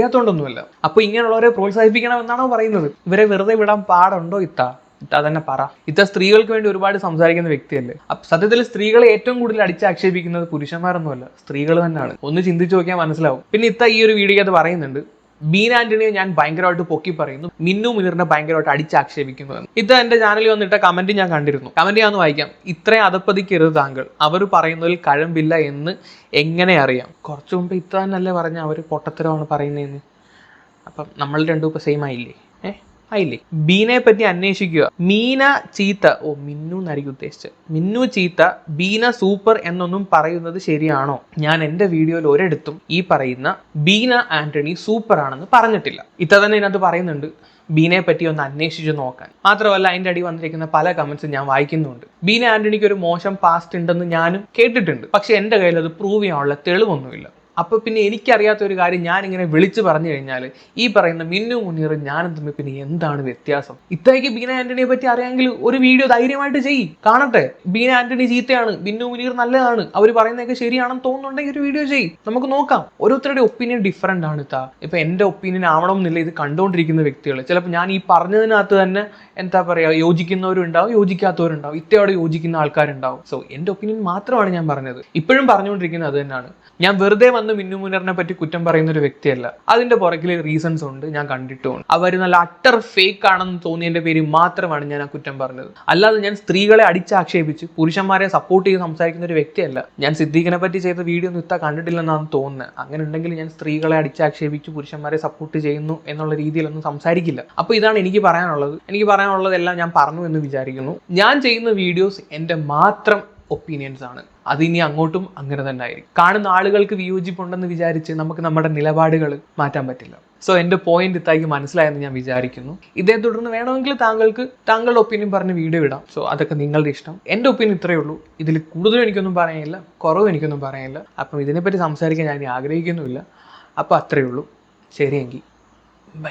അറിയാത്തോണ്ടൊന്നുമല്ല അപ്പൊ ഇങ്ങനെയുള്ളവരെ പ്രോത്സാഹിപ്പിക്കണമെന്നാണോ പറയുന്നത്? ഇവരെ വെറുതെ വിടാൻ പാടുണ്ടോ ഇത്ത? തന്നെ പറ. ഇത്ത സ്ത്രീകൾക്ക് വേണ്ടി ഒരുപാട് സംസാരിക്കുന്ന വ്യക്തിയല്ലേ. സത്യത്തിൽ സ്ത്രീകളെ ഏറ്റവും കൂടുതൽ അടിച്ചാക്ഷേപിക്കുന്നത് പുരുഷന്മാരൊന്നുമല്ല സ്ത്രീകൾ തന്നെയാണ്. ഒന്ന് ചിന്തിച്ചു നോക്കിയാൽ മനസ്സിലാവും. പിന്നെ ഇത്ത ഈ ഒരു വീഡിയോ അത് പറയുന്നുണ്ട് ബീൻ ആന്റണിയെ ഞാൻ ഭയങ്കരമായിട്ട് പൊക്കി പറയുന്നു. മിന്നു മുനീറിനെ ഭയങ്കരമായിട്ട് അടിച്ചാക്ഷേപിക്കുന്നു. ഇത് എന്റെ ചാനലിൽ വന്നിട്ട കമന്റ് ഞാൻ കണ്ടിരുന്നു. കമന്റ് ഞാൻ വായിക്കാം. ഇത്രയും അതപ്പതിക്കരുത് താങ്കൾ. അവർ പറയുന്നതിൽ കഴമ്പില്ല എന്ന് എങ്ങനെ അറിയാം? കുറച്ചു മുമ്പ് ഇത്ര തന്നെയല്ലേ പറഞ്ഞ അവർ പൊട്ടത്തരമാണ് പറയുന്നതെന്ന്. അപ്പം നമ്മൾ രണ്ടും ഇപ്പൊ സെയിം ആയില്ലേ? ഏ? ആയില്ലേ? ബീനെ പറ്റി അന്വേഷിക്കുക. മീന ചീത്ത. ഓ മിന്നു എന്നായിരിക്കും ഉദ്ദേശിച്ചത്. മിന്നു ചീത്ത ബീന സൂപ്പർ എന്നൊന്നും പറയുന്നത് ശരിയാണോ? ഞാൻ എന്റെ വീഡിയോയിൽ ഒരിടത്തും ഈ പറയുന്ന ബീന ആന്റണി സൂപ്പർ ആണെന്ന് പറഞ്ഞിട്ടില്ല. ഇത്ര തന്നെ ഇതിനകത്ത് പറയുന്നുണ്ട്. ബീനെ പറ്റി ഒന്ന് അന്വേഷിച്ച് നോക്കാൻ. മാത്രമല്ല അതിന്റെ അടി വന്നിരിക്കുന്ന പല കമന്റ്സും ഞാൻ വായിക്കുന്നുണ്ട്. ബീന ആന്റണിക്ക് ഒരു മോശം പാസ്റ്റ് ഉണ്ടെന്ന് ഞാനും കേട്ടിട്ടുണ്ട്. പക്ഷെ എന്റെ കയ്യിൽ അത് പ്രൂവ് ചെയ്യാനുള്ള തെളിവൊന്നുമില്ല. അപ്പൊ പിന്നെ എനിക്കറിയാത്ത ഒരു കാര്യം ഞാൻ ഇങ്ങനെ വിളിച്ചു പറഞ്ഞു കഴിഞ്ഞാൽ ഈ പറയുന്ന മിന്നു മുന്നീറും ഞാനും തമ്മിൽ പിന്നെ എന്താണ് വ്യത്യാസം? ഇത്രയ്ക്ക് ബീന ആന്റണിയെ പറ്റി അറിയാമെങ്കിൽ ഒരു വീഡിയോ ധൈര്യമായിട്ട് ചെയ്യ്. കാണട്ടെ. ബീന ആന്റണി ചീത്തയാണ് ബിന്നു മുനീർ നല്ലതാണ്. അവർ പറയുന്നതൊക്കെ ശരിയാണെന്ന് തോന്നുന്നുണ്ടെങ്കിൽ ഒരു വീഡിയോ ചെയ്യ്. നമുക്ക് നോക്കാം. ഓരോരുത്തരുടെ ഒപ്പീനിയൻ ഡിഫറെന്റ് ആണ് ഇത്താ ഇപ്പൊ എന്റെ ഒപ്പീനിയൻ ആവണമെന്നില്ല ഇത് കണ്ടുകൊണ്ടിരിക്കുന്ന വ്യക്തികൾ ചിലപ്പോൾ ഞാൻ ഈ പറഞ്ഞതിനകത്ത് തന്നെ എന്താ പറയാ യോജിക്കുന്നവരുണ്ടാവും യോജിക്കാത്തവരുണ്ടാവും. ഇത്തയോടെ യോജിക്കുന്ന ആൾക്കാരുണ്ടാവും. സോ എന്റെ ഒപ്പീനിയൻ മാത്രമാണ് ഞാൻ പറഞ്ഞത്. ഇപ്പോഴും പറഞ്ഞുകൊണ്ടിരിക്കുന്നത് അത് തന്നെയാണ്. ഞാൻ വെറുതെ വന്ന് മിന്നു മുനറിനെ പറ്റി കുറ്റം പറയുന്ന ഒരു വ്യക്തിയല്ല. അതിന്റെ പുറകിൽ റീസൺസ് ഉണ്ട് ഞാൻ കണ്ടിട്ടുണ്ട് അവർ നല്ല അട്ടർ ഫേക്ക് ആണെന്ന് തോന്നിയതിന്റെ പേര് മാത്രമാണ് ഞാൻ ആ കുറ്റം പറഞ്ഞത്. അല്ലാതെ ഞാൻ സ്ത്രീകളെ അടിച്ചാക്ഷേപിച്ച് പുരുഷന്മാരെ സപ്പോർട്ട് ചെയ്ത് സംസാരിക്കുന്ന ഒരു വ്യക്തിയല്ല. ഞാൻ സിദ്ദീഖിനെ പറ്റി ചെയ്ത വീഡിയോ ഒന്നും ഇത്ത കണ്ടിട്ടില്ലെന്നാണ് തോന്നുന്നത് അങ്ങനെ ഉണ്ടെങ്കിൽ ഞാൻ സ്ത്രീകളെ അടിച്ചാക്ഷേപിച്ച് പുരുഷന്മാരെ സപ്പോർട്ട് ചെയ്യുന്നു എന്നുള്ള രീതിയിലൊന്നും സംസാരിക്കില്ല. അപ്പോൾ ഇതാണ് എനിക്ക് പറയാനുള്ളത്. എനിക്ക് പറയാനുള്ളതെല്ലാം ഞാൻ പറഞ്ഞു എന്ന് വിചാരിക്കുന്നു. ഞാൻ ചെയ്യുന്ന വീഡിയോസ് എന്റെ മാത്രം ഒപ്പീനിയൻസ് ആണ്. അത് ഇനി അങ്ങോട്ടും അങ്ങനെ തന്നെ ആയിരിക്കും. കാണുന്ന ആളുകൾക്ക് വിയോജിപ്പുണ്ടെന്ന് വിചാരിച്ച് നമുക്ക് നമ്മുടെ നിലപാടുകൾ മാറ്റാൻ പറ്റില്ല. സോ എന്റെ പോയിന്റ് ഇത്തായിക്ക് മനസ്സിലായെന്ന് ഞാൻ വിചാരിക്കുന്നു. ഇതേ തുടർന്ന് വേണമെങ്കിൽ താങ്കൾക്ക് താങ്കളുടെ ഒപ്പീനിയൻ പറഞ്ഞ് വീഡിയോ ഇടാം. സോ അതൊക്കെ നിങ്ങളുടെ ഇഷ്ടം. എന്റെ ഒപ്പീനിയൻ ഇത്രയേ ഉള്ളൂ. ഇതിൽ കൂടുതലും എനിക്കൊന്നും പറയാനില്ല. കുറവ് എനിക്കൊന്നും പറയാനില്ല. അപ്പം ഇതിനെപ്പറ്റി സംസാരിക്കാൻ ഞാൻ ആഗ്രഹിക്കുന്നുമില്ല. അപ്പോൾ അത്രയേ ഉള്ളൂ. ശരിയെങ്കിൽ ബൈ